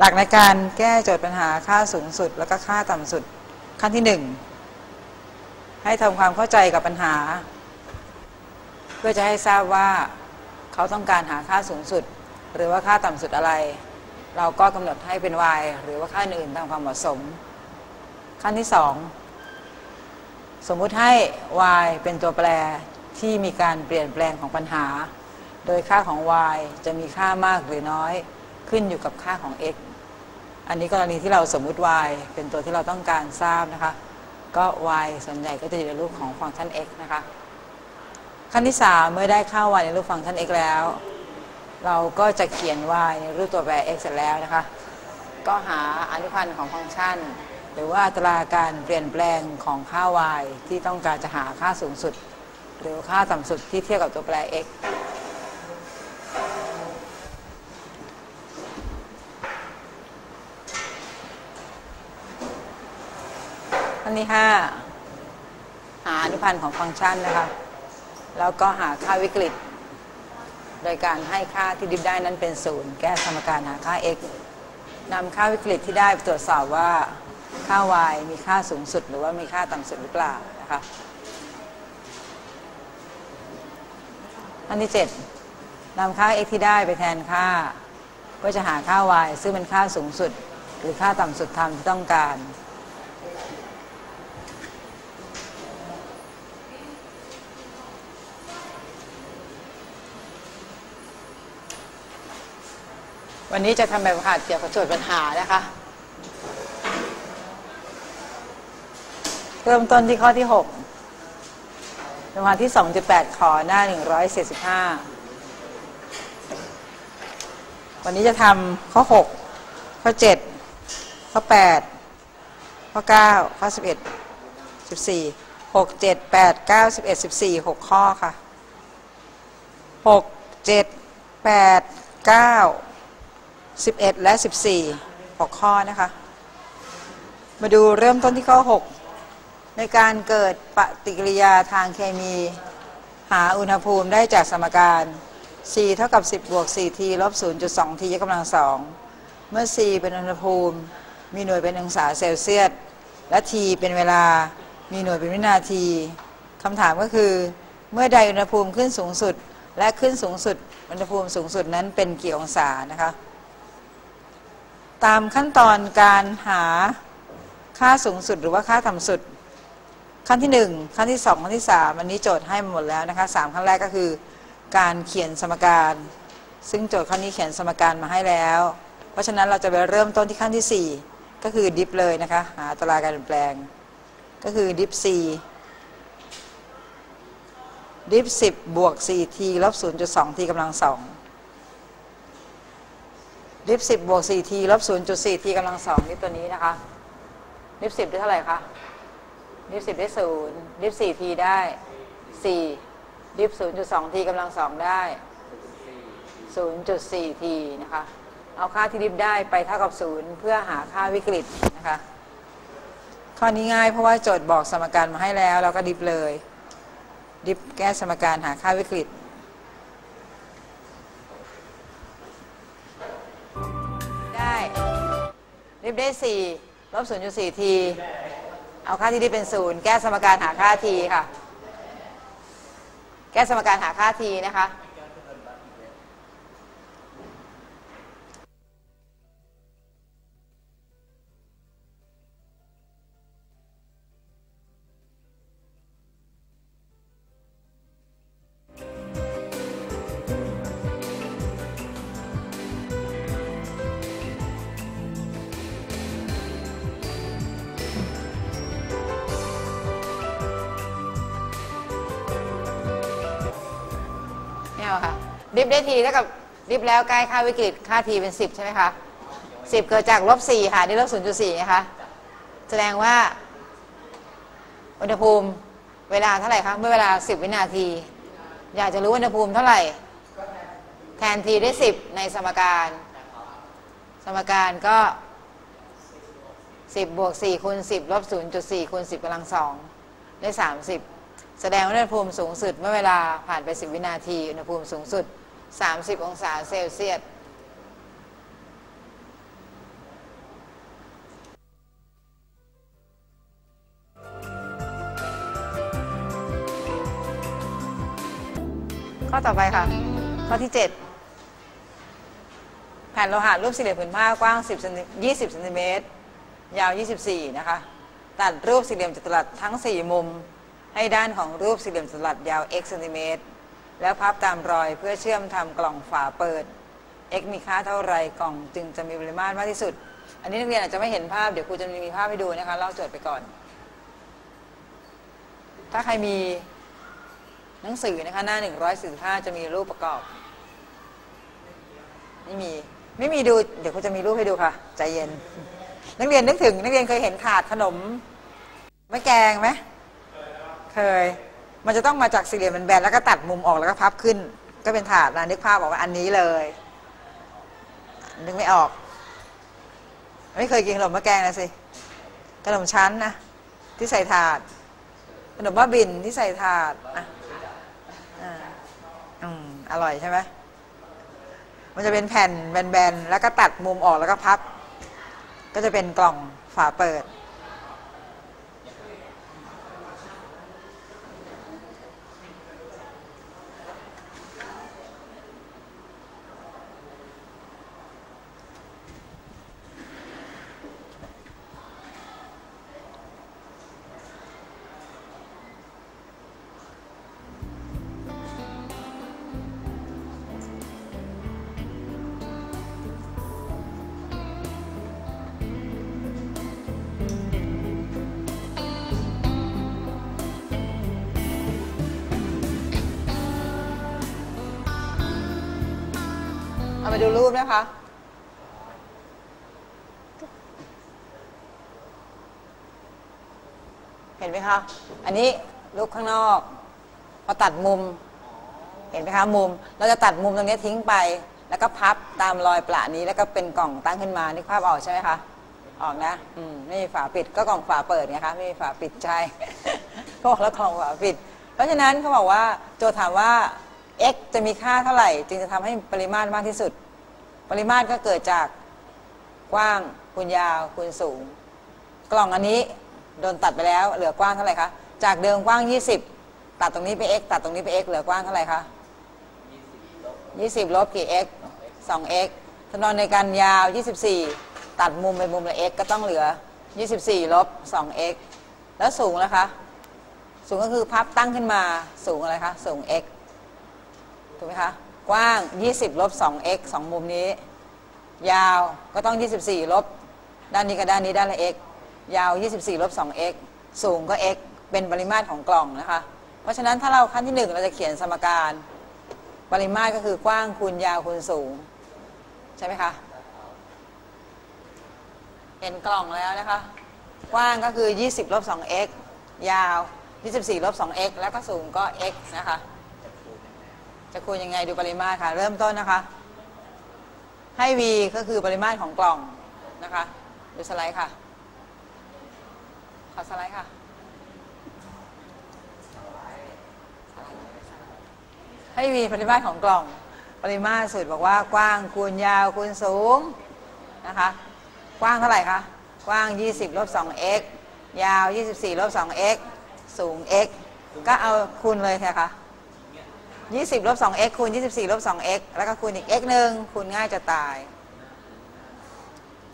หลักในการแก้โจทย์ปัญหาค่าสูงสุด แล้วก็ค่าต่ำสุดขั้นที่หนึ่งให้ทำความเข้าใจกับปัญหา เพื่อจะให้ทราบว่าเขาต้องการหาค่าสูงสุด หรือว่าค่าต่ำสุดอะไร เราก็กำหนดให้เป็น y หรือว่าค่าอื่นตามความเหมาะสม ขั้นที่สองสมมุติให้ y เป็นตัวแปรที่มีการเปลี่ยนแปลงของปัญหา โดยค่าของ y จะมีค่ามากหรือน้อย ขึ้นอยู่กับค่าของ x อันนี้กรณีที่เราสมมุติ y เป็นตัวที่เราต้องการทราบนะคะ ก็ y ส่วนใหญ่ก็จะอยู่ในรูปของฟังก์ชัน x นะคะขั้นที่ 3 เมื่อได้ค่า y ในรูปฟังก์ชัน x แล้ว เราก็จะเขียน y ในรูปตัวแปร x เสร็จแล้วนะคะ ก็หาอนุพันธ์ของฟังก์ชัน หรือว่าอัตราการเปลี่ยนแปลงของค่า y ที่ต้องการจะหาค่าสูงสุด หรือค่าต่ำสุดที่เทียบกับตัวแปร x ขั้นที่5หาอนุพันธ์ของฟังก์ชันนะคะ แล้วก็หาค่าวิกฤต โดยการให้ค่าที่ดิบได้นั้นเป็นศูนย์แก้สมการหาค่า x นำค่าวิกฤตที่ได้ไปตรวจสอบว่าค่า y มีค่าสูงสุด หรือว่ามีค่าต่ำสุดหรือเปล่านะคะอันที่7นำค่า x ที่ได้ไปแทนค่า ก็จะหาค่า y ซึ่งเป็นค่าสูงสุด หรือค่าต่ำสุดตามที่ต้องการ วันนี้จะทำแบบฝึกหัดเกี่ยวกับโจทย์ปัญหานะคะ เริ่มต้นที่ข้อที่6เป็นวันที่ 2.8 ขอหน้า 145 วันนี้จะทำข้อ 6 ข้อ 7 ข้อ 8 ข้อ 9 ข้อ 11 14 6 7 8 9 11 14 6 ข้อค่ะ 6 7 8 9 11 และ 14 6 ข้อนะคะ มาดูเริ่มต้นที่ข้อ 6 ในการเกิดปฏิกิริยาทางเคมี หาอุณหภูมิได้จากสมการ c เท่ากับ 10 บวก 4t ลบ 0.2t ยกกำลัง2เมื่อ c เป็นอุณหภูมิ มีหน่วยเป็นองศาเซลเซียส และ t เป็นเวลา มีหน่วยเป็นวินาทีคำถามก็คือ เมื่อใดอุณหภูมิขึ้นสูงสุด และขึ้นสูงสุด อุณหภูมิสูงสุดนั้นเป็นกี่องศานะคะ ตามขั้นตอนการหาค่าสูงสุดหรือว่าค่าต่ำสุด ขั้นที่ 1 ขั้นที่ 2 ขั้นที่ 3 อันนี้โจทย์ให้หมดแล้วนะคะ3ขั้นแรกก็คือ การเขียนสมการ ซึ่งโจทย์ข้อนี้เขียนสมการมาให้แล้ว เพราะฉะนั้นเราจะไปเริ่มต้นที่ขั้นที่ 4 ก็คือดิฟเลยนะคะหาอัตราการเปลี่ยนแปลง ก็คือดิฟ c ดิฟ10บวก 4t ลบ 0.2t กำลัง2 ดิฟ10บวก 4t ลบ 0.4t กำลัง2ดิฟตัวนี้นะคะดิฟ10ได้เท่าไหร่คะดิฟ10ได้0ดิฟ 4t ได้4ดิฟ 0.2t กำลัง2ได้ 0.4t นะคะ เอาค่าที่ดิฟได้ไปเท่ากับ0เพื่อหาค่าวิกฤตนะคะ ข้อนี้ง่ายเพราะว่าโจทย์บอกสมการมาให้แล้วเราก็ดิฟเลย ดิฟแก้สมการหาค่าวิกฤต ริบได้4ลบ0.4ทีเอาค่าที่นี่เป็น0แก้สมการหาค่าทีค่ะ แก้สมการหาค่าทีนะคะ ดิฟได้ทีเท่ากับดิฟแล้วใกล้ค่าวิกฤตค่าทีเป็น 10 ใช่ไหมคะ10เกิดจากลบ4ค่ะนี่ลบ0.4นะคะแสดงว่า อุณหภูมิเวลาเท่าไหร่คะเมื่อเวลา10วินาที อยากจะรู้อุณหภูมิเท่าไหร่ แทนทีได้10ในสมการ สมการก็10บวก4คูณ10ลบ0.4คูณ10กำลัง2ได้30แสดงว่าอุณหภูมิสูงสุด เมื่อเวลาผ่านไป10วินาที อุณหภูมิสูงสุด 30 องศาเซลเซียสข้อต่อไปค่ะ ข้อที่ 7 แผ่นโลหะรูปสี่เหลี่ยมผืนผ้ากว้าง 10เซนติ20เซนติเมตร ยาว 24 นะคะ ตัดรูปสี่เหลี่ยมจัตุรัสทั้ง 4 มุม ให้ด้านของรูปสี่เหลี่ยมจัตุรัสยาว x เซนติเมตร แล้วพับตามรอยเพื่อเชื่อมทำกล่องฝาเปิด x มีค่าเท่าไรกล่องจึงจะมีปริมาตรมากที่สุด อันนี้นักเรียนอาจจะไม่เห็นภาพเดี๋ยวครูจะมีภาพให้ดูนะคะเล่าโจทย์ไปก่อน ถ้าใครมีหนังสือนะคะหน้า 145 จะมีรูปประกอบ ไม่มีไม่มีดูเดี๋ยวครูจะมีรูปให้ดูค่ะ ใจเย็น นักเรียนนึกถึง นักเรียนเคยเห็นถาดขนมมะแกงไหมเคย มันจะต้องมาจากสี่เหลี่ยมแบนๆแล้วก็ตัดมุมออกแล้วก็พับขึ้น ก็เป็นถาดนะนึกภาพออกว่าอันนี้เลย นึกไม่ออก ไม่เคยกินขนมมะแกงนะสิขนมชั้นนะที่ใส่ถาดขนมบ้าบินที่ใส่ถาดอะอ่าอืมอร่อยใช่ไหมมันจะเป็นแผ่นแบนๆแล้วก็ตัดมุมออกแล้วก็พับ ก็จะเป็นกล่องฝาเปิด ดูรูปนะคะ เห็นไหมคะ อันนี้รูปข้างนอก พอตัดมุม เห็นไหมคะมุม เราจะตัดมุมตรงนี้ทิ้งไป แล้วก็พับตามรอยประนี้ แล้วก็เป็นกล่องตั้งขึ้นมานึกภาพออกใช่ไหมคะ ออกนะ อืม ไม่มีฝาปิด ก็กล่องฝาเปิดไงคะ ไม่มีฝาปิดใช่ก็บอกแล้วกล่องฝาปิด เพราะฉะนั้นเขาบอกว่าโจทย์ถามว่า x จะมีค่าเท่าไหร่ จึงจะทำให้ปริมาตรมากที่สุด ปริมาตรก็เกิดจากกว้างคูณยาวคูณสูง กล่องอันนี้โดนตัดไปแล้ว เหลือกว้างเท่าไหร่คะจากเดิมกว้าง 20 ตัดตรงนี้ไป x ตัดตรงนี้ไป x เหลือกว้างเท่าไหร่คะ20 ลบกี่ x 2x จำนวนในการยาว 24 ตัดมุมไปมุมละ x ก็ต้องเหลือ 24 ลบ 2x แล้วสูงแล้วคะ สูงก็คือพับตั้งขึ้นมาสูงอะไรคะ สูง x ถูกไหมคะ กว้าง 20 ลบ 2x สองมุมนี้ ยาวก็ต้อง 24 ลบ ด้านนี้กับด้านนี้ด้านละ x ยาว 24 ลบ 2x สูงก็ x เป็นปริมาตรของกล่องนะคะ เพราะฉะนั้นถ้าเราขั้นที่ 1 เราจะเขียนสมการ ปริมาตรก็คือกว้างคูณยาวคูณสูง ใช่ไหมคะ เห็นกล่องแล้วนะคะ กว้างก็คือ 20 ลบ 2x ยาว 24 ลบ 2x แล้วก็สูงก็ x นะคะ จะคูณยังไงดูปริมาตรค่ะ เริ่มต้นนะคะ ให้ v ก็คือปริมาตรของกล่องนะคะดูสไลด์ค่ะ ขอสไลด์ค่ะ ให้ v ปริมาตรของกล่อง ปริมาตรสูตรบอกว่ากว้างคูณยาวคูณสูงนะคะ กว้างเท่าไหร่คะ กว้าง 20ลบ 2x ยาว 24ลบ 2x สูง x ก็เอาคูณเลยค่ะ 20ลบ 2x คูณ 24ลบ 2x แล้วก็คูณอีก x หนึ่งคูณง่ายจะตาย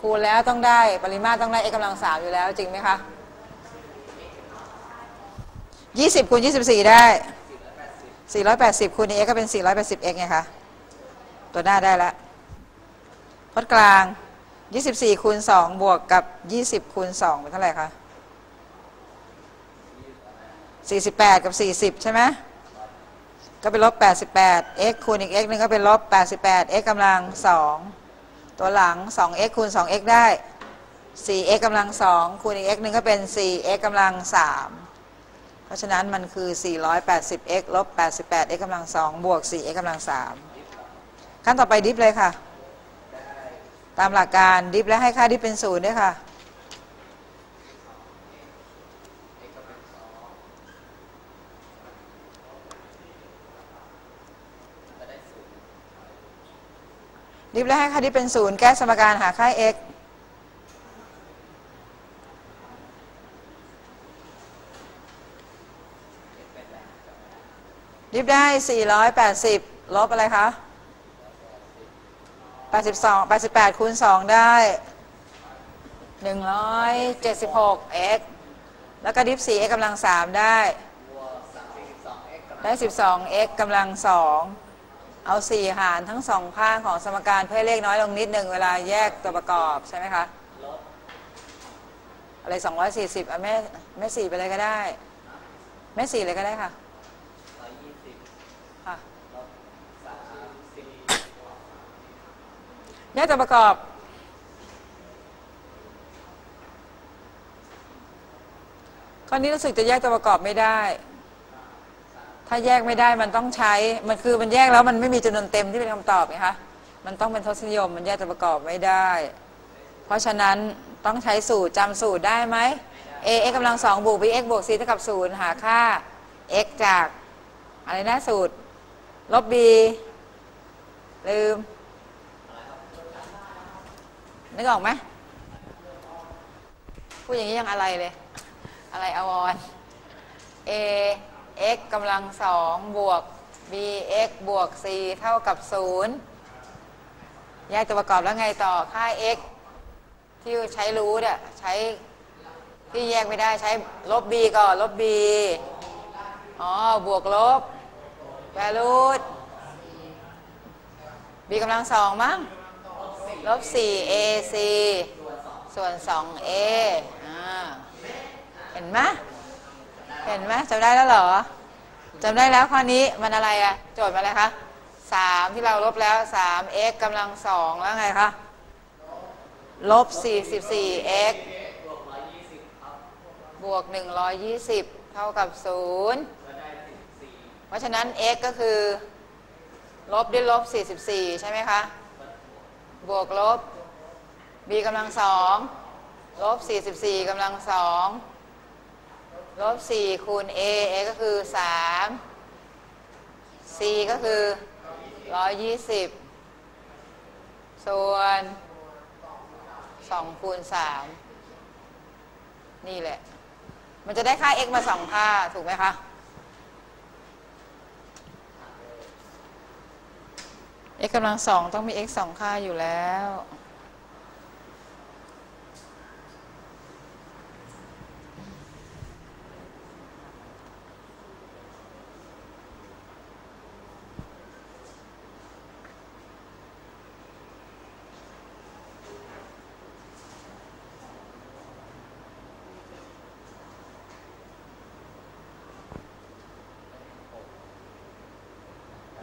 คูณแล้วต้องได้ปริมาตรต้องได้ x กำลังสามอยู่แล้วจริงไหมคะ 20คูณ24 ได้ 480คูณ x ก็เป็น 480x ไงคะ ตัวหน้าได้แล้วพจน์กลาง 24คูณ2บวกกับ 20คูณ2เป็นเท่าไหร่คะ48 กับ 40 ใช่ไหม ก็เป็นลบ88 x คูณอีก x หนึงก็เป็นลบ88 x กำลัง 2 ตัวหลัง 2x คูณ 2x ได้ 4x กำลัง 2 คูณอีก x หนึงก็เป็น 4x กำลัง 3 เพราะฉะนั้นมันคือ 480x ลบ 88x กำลัง 2 บวก 4x กำลัง 3 ขั้นต่อไปดิฟเลยค่ะ ตามหลักการดิฟและให้ค่าดิฟเป็นศูนย์ด้วยค่ะ ดิฟและให้ค่าดิฟเป็นศูนย์แก้สมการหาค่า x ดิฟได้ 480 ลบอะไรคะ 82 88 คูณ 2 ได้ 176 x แล้วก็ดิฟ 4x กำลัง 3 ได้ ได้ 12 x กำลัง 2 เอา4หารทั้งสองข้างของสมการเพื่อให้เลขน้อยลงนิดหนึ่งเวลาแยกตัวประกอบใช่ไหมคะอะไร240อะแม่แม่สี่ไปเลยก็ได้ แม่สี่เลยก็ได้ค่ะค่ะแยกตัวประกอบข้อนี้รู้สึกจะแยกตัวประกอบไม่ได้ ถ้าแยกไม่ได้มันต้องใช้ มันคือมันแยกแล้วมันไม่มีจำนวนเต็มที่เป็นคำตอบไงคะ มันต้องเป็นทศนิยม มันแยกตัวประกอบไม่ได้ เพราะฉะนั้นต้องใช้สูตรจำสูตรได้ไหม a x กำลังสองบวก b x บวก c เท่ากับศูนย์หาค่า x จากอะไรนะสูตร ลบ b ลืม นึกออกไหมพูดอย่างนี้ยังอะไรเลย อะไรอวอร a x กำลังสองบวก b x บวก c เท่ากับศูนย์แยกตัวประกอบแล้วไงต่อค่า x ที่ใช้รู้เนี่ยใช้ที่แยกไม่ได้ใช้ลบ b ก่อนลบ b อ๋อ บวกลบแวรูท b กำลังสองมั้งลบ 4 ac ส่วน 2a อ่าเห็นไหม เห็นไหมจำได้แล้วเหรอจำได้แล้วข้อนี้มันอะไรอะโจทย์มาอะไรคะสามที่เราลบแล้ว 3x กำลังสองแล้วไงคะลบ 44x บวก120เท่ากับ0เพราะฉะนั้น x ก็คือ ลบด้วยลบ44ใช่ไหมคะบวกลบ b กำลังสองลบ44กำลังสอง ลบ4คูณ a a ก็คือ3 c ก็คือ120ส่วน2คูณ3นี่แหละ มันจะได้ค่า x มา2ค่า ถูกไหมคะ x กำลังสองต้องมี x สองค่าอยู่แล้ว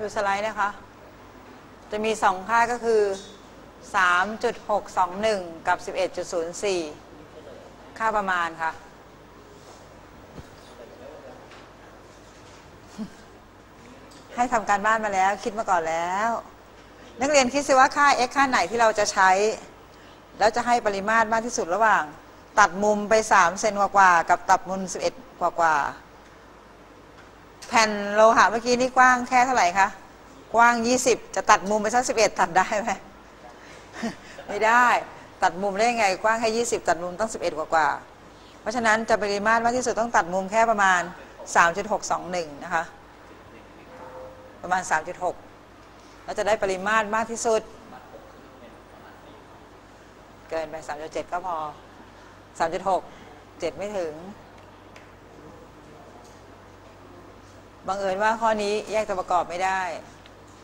ดูสไลด์นะคะ จะมีสองค่าก็คือ 3.621 กับ 11.04 ค่าประมาณค่ะ ให้ทำการบ้านมาแล้วคิดมาก่อนแล้ว นักเรียนคิดสิว่าค่า x ค่าไหนที่เราจะใช้ แล้วจะให้ปริมาตรมากที่สุดระหว่าง ตัดมุมไป 3 เซนกว่ากับตัดมุม 11 กว่าๆ แผ่นโลหะเมื่อกี้นี่กว้างแค่เท่าไหร่คะกว้าง 20 จะตัดมุมไปสัก11ตัดได้ไหมไม่ได้ตัดมุมได้ยังไงกว้างแค่ 20 ตัดมุมต้อง 11 กว่ากว่า เพราะฉะนั้นจะปริมาตรมากที่สุดต้องตัดมุมแค่ประมาณ 3.621 นะคะ ประมาณ 3.6 แล้วจะได้ปริมาตรมากที่สุด เกินไป 3.7 ก็พอ 3.6 7 ไม่ถึง บังเอิญว่าข้อนี้แยกตัวประกอบไม่ได้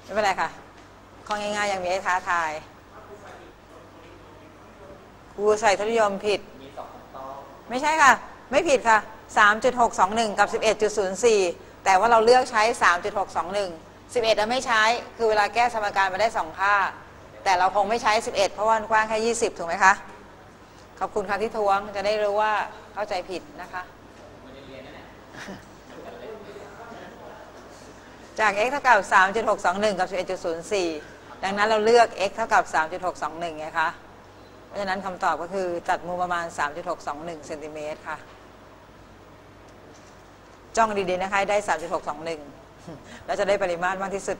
ไม่เป็นไรค่ะ ข้อง่ายๆยังมีให้ท้าทายครูใส่ทศนิยมผิด ไม่ใช่ค่ะ ไม่ผิดค่ะ 3.621 กับ 11.04 แต่ว่าเราเลือกใช้ 3.621 11อะไม่ใช้ คือเวลาแก้สมการมาได้ 2 ค่า แต่เราคงไม่ใช้ 11 เพราะว่ามันกว้างแค่ 20 ถูกไหมคะ ขอบคุณค่ะที่ทวง จะได้รู้ว่าเข้าใจผิดนะคะ จาก x เท่ากับ 3.621 กับ 11.04 ดังนั้นเราเลือก x เท่ากับ 3.621 ไงคะ เพราะฉะนั้นคำตอบก็คือตัดมุมประมาณ 3.621เซนติเมตรค่ะ จ้องดีๆนะคะได้ 3.621 แล้วจะได้ปริมาตรมากที่สุด